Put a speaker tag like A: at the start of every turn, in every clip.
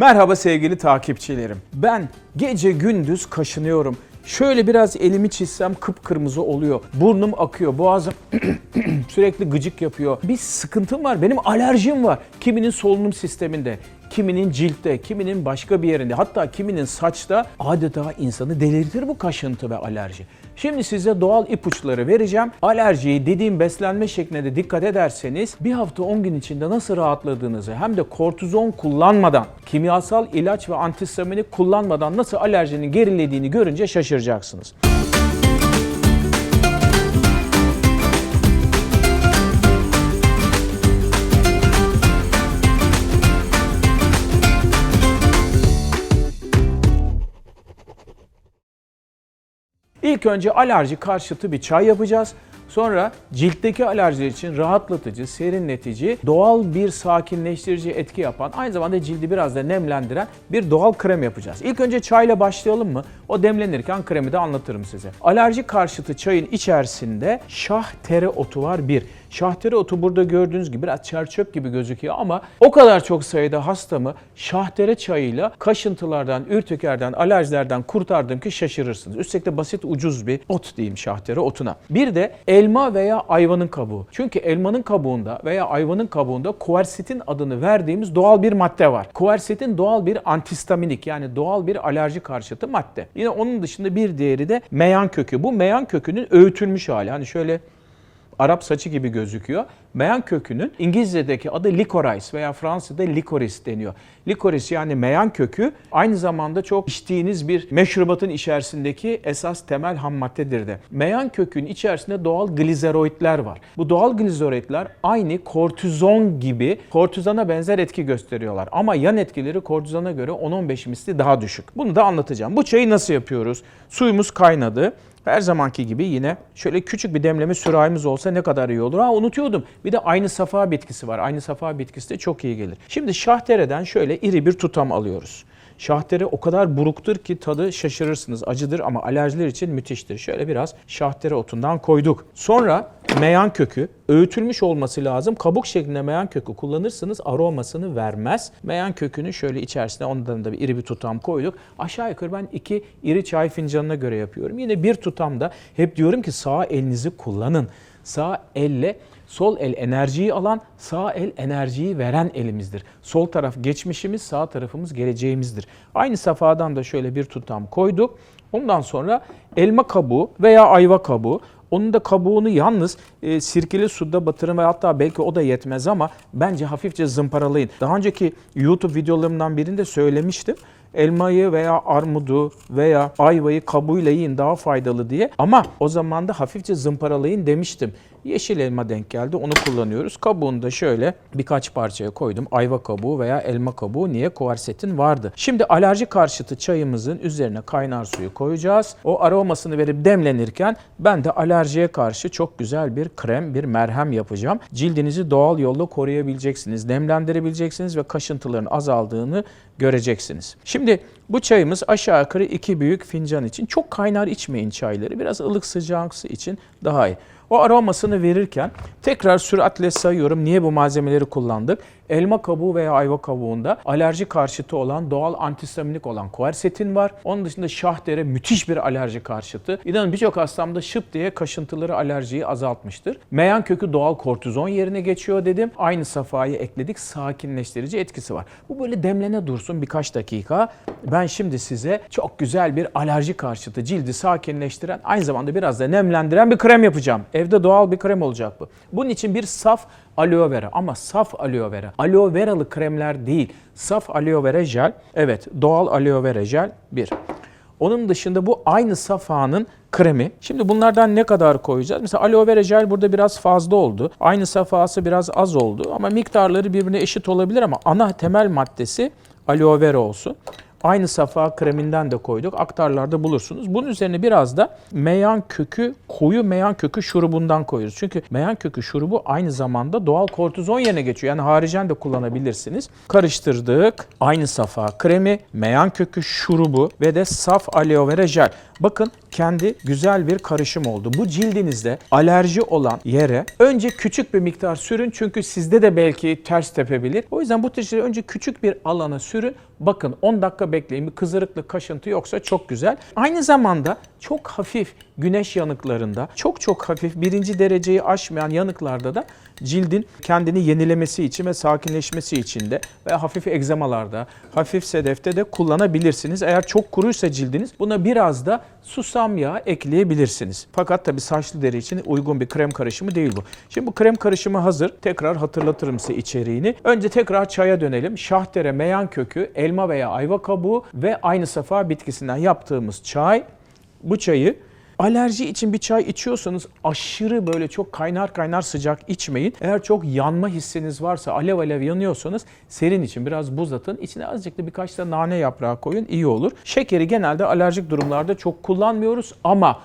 A: Merhaba sevgili takipçilerim. Ben gece gündüz kaşınıyorum. Şöyle biraz elimi çizsem kıpkırmızı oluyor. Burnum akıyor, boğazım sürekli gıcık yapıyor. Bir sıkıntım var, benim alerjim var. Kiminin solunum sisteminde, kiminin ciltte, kiminin başka bir yerinde, hatta kiminin saçta adeta insanı delirtir bu kaşıntı ve alerji. Şimdi size doğal ipuçları vereceğim. Alerjiyi dediğim beslenme şekline de dikkat ederseniz bir hafta 10 gün içinde nasıl rahatladığınızı hem de kortizon kullanmadan, kimyasal ilaç ve antihistaminik kullanmadan nasıl alerjinin gerilediğini görünce şaşıracaksınız. İlk önce alerji karşıtı bir çay yapacağız. Sonra ciltteki alerjiler için rahatlatıcı, serinletici, doğal bir sakinleştirici etki yapan, aynı zamanda cildi biraz da nemlendiren bir doğal krem yapacağız. İlk önce çayla başlayalım mı? O demlenirken kremi de anlatırım size. Alerji karşıtı çayın içerisinde şah tere otu var bir. Şahtere otu burada gördüğünüz gibi biraz çerçöp gibi gözüküyor ama o kadar çok sayıda hastamı şahtere çayıyla kaşıntılardan, ürtikerden, alerjilerden kurtardım ki şaşırırsınız. Üstelik de basit ucuz bir ot diyeyim şahtere otuna. Bir de elma veya ayvanın kabuğu. Çünkü elmanın kabuğunda veya ayvanın kabuğunda kuersetin adını verdiğimiz doğal bir madde var. Kuersetin doğal bir antistaminik yani doğal bir alerji karşıtı madde. Yine onun dışında bir diğeri de meyan kökü. Bu meyan kökünün öğütülmüş hali. Hani şöyle Arap saçı gibi gözüküyor. Meyan kökünün İngilizce'deki adı licorice veya Fransız'da licorice deniyor. Licorice yani meyan kökü aynı zamanda çok içtiğiniz bir meşrubatın içerisindeki esas temel ham maddedir de. Meyan kökünün içerisinde doğal glizeroidler var. Bu doğal glizeroidler aynı kortizon gibi kortizona benzer etki gösteriyorlar. Ama yan etkileri kortizona göre 10-15 misli daha düşük. Bunu da anlatacağım. Bu çayı nasıl yapıyoruz? Suyumuz kaynadı. Her zamanki gibi yine şöyle küçük bir demleme sürahimiz olsa ne kadar iyi olur. Ha unutuyordum. Bir de aynı safa bitkisi var. Aynı safa bitkisi de çok iyi gelir. Şimdi şahtereden şöyle iri bir tutam alıyoruz. Şahtere o kadar buruktur ki tadı şaşırırsınız. Acıdır ama alerjiler için müthiştir. Şöyle biraz şahtere otundan koyduk. Sonra meyan kökü öğütülmüş olması lazım. Kabuk şeklinde meyan kökü kullanırsanız aromasını vermez. Meyan kökünü şöyle içerisine ondan da bir iri bir tutam koyduk. Aşağı yukarı ben iki iri çay fincanına göre yapıyorum. Yine bir tutamda hep diyorum ki sağ elinizi kullanın. Sağ elle Sol el enerjiyi alan, sağ el enerjiyi veren elimizdir. Sol taraf geçmişimiz, sağ tarafımız geleceğimizdir. Aynı safadan da şöyle bir tutam koyduk. Ondan sonra elma kabuğu veya ayva kabuğu. Onun da kabuğunu yalnız e, sirkeli suda batırın ve hatta belki o da yetmez ama bence hafifçe zımparalayın. Daha önceki YouTube videolarımdan birinde söylemiştim elmayı veya armudu veya ayvayı kabuğuyla yiyin daha faydalı diye. Ama o zaman da hafifçe zımparalayın demiştim. Yeşil elma denk geldi onu kullanıyoruz. Kabuğunu da şöyle birkaç parçaya koydum. Ayva kabuğu veya elma kabuğu niye? Kuarsetin vardı. Şimdi alerji karşıtı çayımızın üzerine kaynar suyu koyacağız. O aromasını verip demlenirken ben de alerjiye karşı çok güzel bir krem, bir merhem yapacağım. Cildinizi doğal yolla koruyabileceksiniz, nemlendirebileceksiniz ve kaşıntıların azaldığını göreceksiniz. Şimdi bu çayımız aşağı yukarı iki büyük fincan için. Çok kaynar içmeyin çayları. Biraz ılık sıcaksı için daha iyi. O aromasını verirken tekrar süratle sayıyorum niye bu malzemeleri kullandık. Elma kabuğu veya ayva kabuğunda alerji karşıtı olan doğal antihistaminik olan kuersetin var. Onun dışında şahdere müthiş bir alerji karşıtı. İnanın birçok hastamda şıp diye kaşıntıları alerjiyi azaltmıştır. Meyan kökü doğal kortizon yerine geçiyor dedim. Aynı safhayı ekledik. Sakinleştirici etkisi var. Bu böyle demlene dursun birkaç dakika. Ben şimdi size çok güzel bir alerji karşıtı cildi sakinleştiren aynı zamanda biraz da nemlendiren bir krem yapacağım. Evde doğal bir krem olacak bu. Bunun için bir saf aloe vera ama saf aloe vera. Aloe veralı kremler değil. Saf aloe vera jel. Evet doğal aloe vera jel bir. Onun dışında bu aynı safanın kremi. Şimdi bunlardan ne kadar koyacağız? Mesela aloe vera jel burada biraz fazla oldu. Aynı safhası biraz az oldu ama miktarları birbirine eşit olabilir ama ana temel maddesi aloe vera olsun. Aynı safa kreminden de koyduk. Aktarlarda bulursunuz. Bunun üzerine biraz da meyan kökü, koyu meyan kökü şurubundan koyuyoruz. Çünkü meyan kökü şurubu aynı zamanda doğal kortizon yerine geçiyor. Yani haricen de kullanabilirsiniz. Karıştırdık. Aynı safa kremi, meyan kökü şurubu ve de saf aloe vera jel. Bakın kendi güzel bir karışım oldu. Bu cildinizde alerji olan yere önce küçük bir miktar sürün çünkü sizde de belki ters tepebilir. O yüzden bu şeyleri önce küçük bir alana sürün. Bakın 10 dakika bekleyin bir kızarıklık kaşıntı yoksa çok güzel. Aynı zamanda çok hafif güneş yanıklarında çok çok hafif birinci dereceyi aşmayan yanıklarda da cildin kendini yenilemesi için ve sakinleşmesi için de ve hafif egzamalarda, hafif sedefte de kullanabilirsiniz. Eğer çok kuruysa cildiniz buna biraz da susam yağı ekleyebilirsiniz. Fakat tabii saçlı deri için uygun bir krem karışımı değil bu. Şimdi bu krem karışımı hazır. Tekrar hatırlatırım size içeriğini. Önce tekrar çaya dönelim. Şahtere, meyan kökü, elma veya ayva kabuğu ve aynı safa bitkisinden yaptığımız çay. Bu çayı Alerji için bir çay içiyorsanız aşırı böyle çok kaynar kaynar sıcak içmeyin. Eğer çok yanma hissiniz varsa, alev alev yanıyorsanız serin için biraz buz atın. İçine azıcık da birkaç da nane yaprağı koyun iyi olur. Şekeri genelde alerjik durumlarda çok kullanmıyoruz ama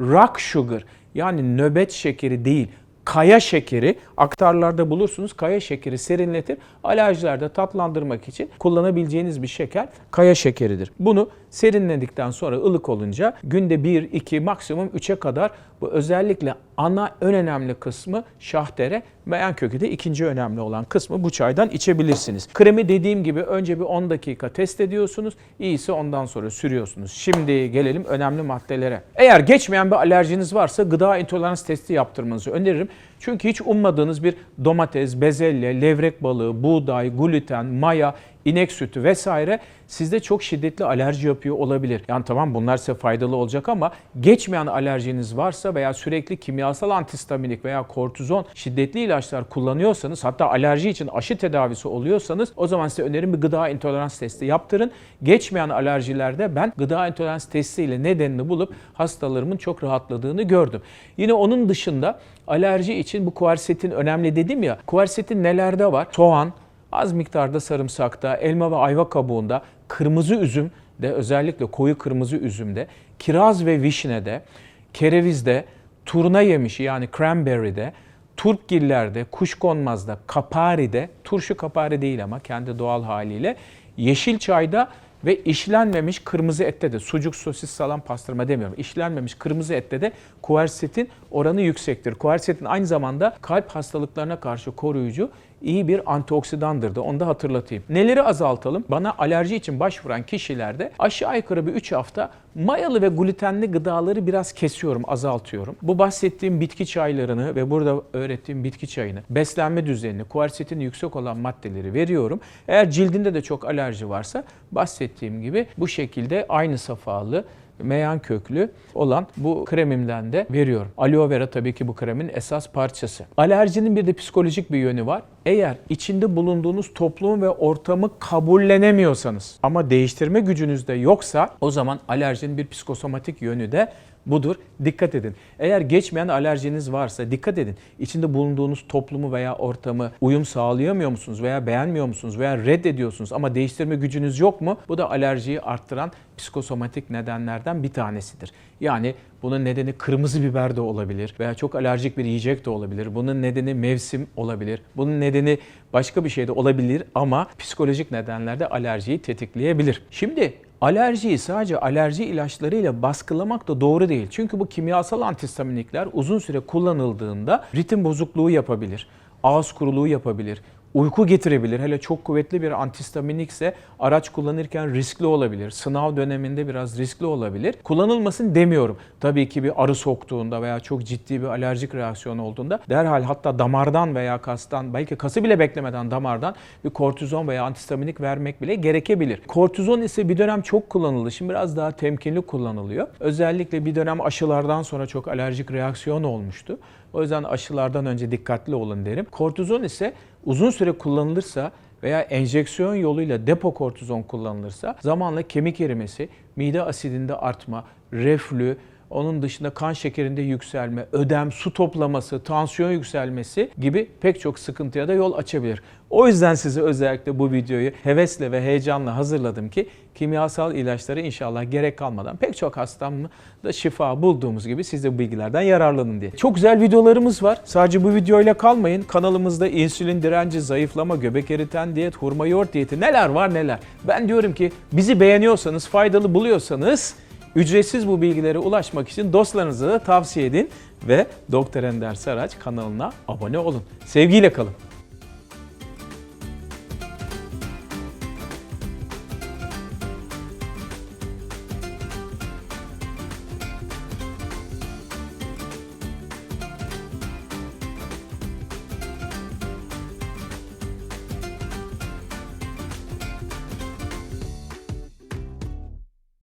A: rock sugar yani nöbet şekeri değil kaya şekeri aktarlarda bulursunuz. Kaya şekeri serinletir. Alerjilerde tatlandırmak için kullanabileceğiniz bir şeker kaya şekeridir. Bunu serinledikten sonra ılık olunca günde 1, 2 maksimum 3'e kadar bu özellikle ana en önemli kısmı şahtere, meyan kökü de ikinci önemli olan kısmı bu çaydan içebilirsiniz. Kremi dediğim gibi önce bir 10 dakika test ediyorsunuz. İyiyse ondan sonra sürüyorsunuz. Şimdi gelelim önemli maddelere. Eğer geçmeyen bir alerjiniz varsa gıda intolerans testi yaptırmanızı öneririm. Çünkü hiç ummadığınız bir domates, bezelye, levrek balığı, buğday, gluten, maya, inek sütü vesaire sizde çok şiddetli alerji yapıyor olabilir. Yani tamam bunlar size faydalı olacak ama geçmeyen alerjiniz varsa veya sürekli kimyasal antistaminik veya kortizon şiddetli ilaçlar kullanıyorsanız hatta alerji için aşı tedavisi oluyorsanız o zaman size önerim bir gıda intolerans testi yaptırın. Geçmeyen alerjilerde ben gıda intolerans testiyle nedenini bulup hastalarımın çok rahatladığını gördüm. Yine onun dışında alerji için bu kuersetin önemli dedim ya. Kuersetin nelerde var? Soğan, az miktarda sarımsakta, elma ve ayva kabuğunda, kırmızı üzüm de özellikle koyu kırmızı üzümde, kiraz ve vişnede, kerevizde, turna yemişi yani cranberry'de, turpgillerde, kuşkonmazda, kaparide, turşu kapari değil ama kendi doğal haliyle, yeşil çayda ve işlenmemiş kırmızı ette de sucuk, sosis, salam, pastırma demiyorum. İşlenmemiş kırmızı ette de kuersetin oranı yüksektir. Kuersetin aynı zamanda kalp hastalıklarına karşı koruyucu iyi bir antioksidandır da onu da hatırlatayım. Neleri azaltalım? Bana alerji için başvuran kişilerde aşağı yukarı bir 3 hafta mayalı ve glutenli gıdaları biraz kesiyorum, azaltıyorum. Bu bahsettiğim bitki çaylarını ve burada öğrettiğim bitki çayını, beslenme düzenini, kuersetin yüksek olan maddeleri veriyorum. Eğer cildinde de çok alerji varsa bahsettiğim gibi bu şekilde aynı safalı meyan köklü olan bu kremimden de veriyorum. Aloe vera tabii ki bu kremin esas parçası. Alerjinin bir de psikolojik bir yönü var. Eğer içinde bulunduğunuz toplum ve ortamı kabullenemiyorsanız ama değiştirme gücünüz de yoksa o zaman alerjinin bir psikosomatik yönü de budur. Dikkat edin. Eğer geçmeyen alerjiniz varsa dikkat edin. İçinde bulunduğunuz toplumu veya ortamı uyum sağlayamıyor musunuz veya beğenmiyor musunuz veya reddediyorsunuz ama değiştirme gücünüz yok mu? Bu da alerjiyi arttıran psikosomatik nedenlerden bir tanesidir. Yani bunun nedeni kırmızı biber de olabilir veya çok alerjik bir yiyecek de olabilir. Bunun nedeni mevsim olabilir. Bunun nedeni başka bir şey de olabilir ama psikolojik nedenler de alerjiyi tetikleyebilir. Şimdi Alerjiyi sadece alerji ilaçlarıyla baskılamak da doğru değil. Çünkü bu kimyasal antihistaminikler uzun süre kullanıldığında ritim bozukluğu yapabilir, ağız kuruluğu yapabilir, uyku getirebilir. Hele çok kuvvetli bir antihistaminikse araç kullanırken riskli olabilir. Sınav döneminde biraz riskli olabilir. Kullanılmasın demiyorum. Tabii ki bir arı soktuğunda veya çok ciddi bir alerjik reaksiyon olduğunda derhal hatta damardan veya kastan belki kası bile beklemeden damardan bir kortizon veya antihistaminik vermek bile gerekebilir. Kortizon ise bir dönem çok kullanıldı. Şimdi biraz daha temkinli kullanılıyor. Özellikle bir dönem aşılardan sonra çok alerjik reaksiyon olmuştu. O yüzden aşılardan önce dikkatli olun derim. Kortizon ise uzun süre kullanılırsa veya enjeksiyon yoluyla depo kortizon kullanılırsa zamanla kemik erimesi, mide asidinde artma, reflü, onun dışında kan şekerinde yükselme, ödem, su toplaması, tansiyon yükselmesi gibi pek çok sıkıntıya da yol açabilir. O yüzden size özellikle bu videoyu hevesle ve heyecanla hazırladım ki kimyasal ilaçları inşallah gerek kalmadan pek çok hastamda da şifa bulduğumuz gibi siz de bu bilgilerden yararlanın diye. Çok güzel videolarımız var. Sadece bu videoyla kalmayın. Kanalımızda insülin direnci, zayıflama, göbek eriten diyet, hurma yoğurt diyeti neler var neler. Ben diyorum ki bizi beğeniyorsanız, faydalı buluyorsanız Ücretsiz bu bilgilere ulaşmak için dostlarınıza da tavsiye edin ve Doktor Ender Saraç kanalına abone olun. Sevgiyle kalın.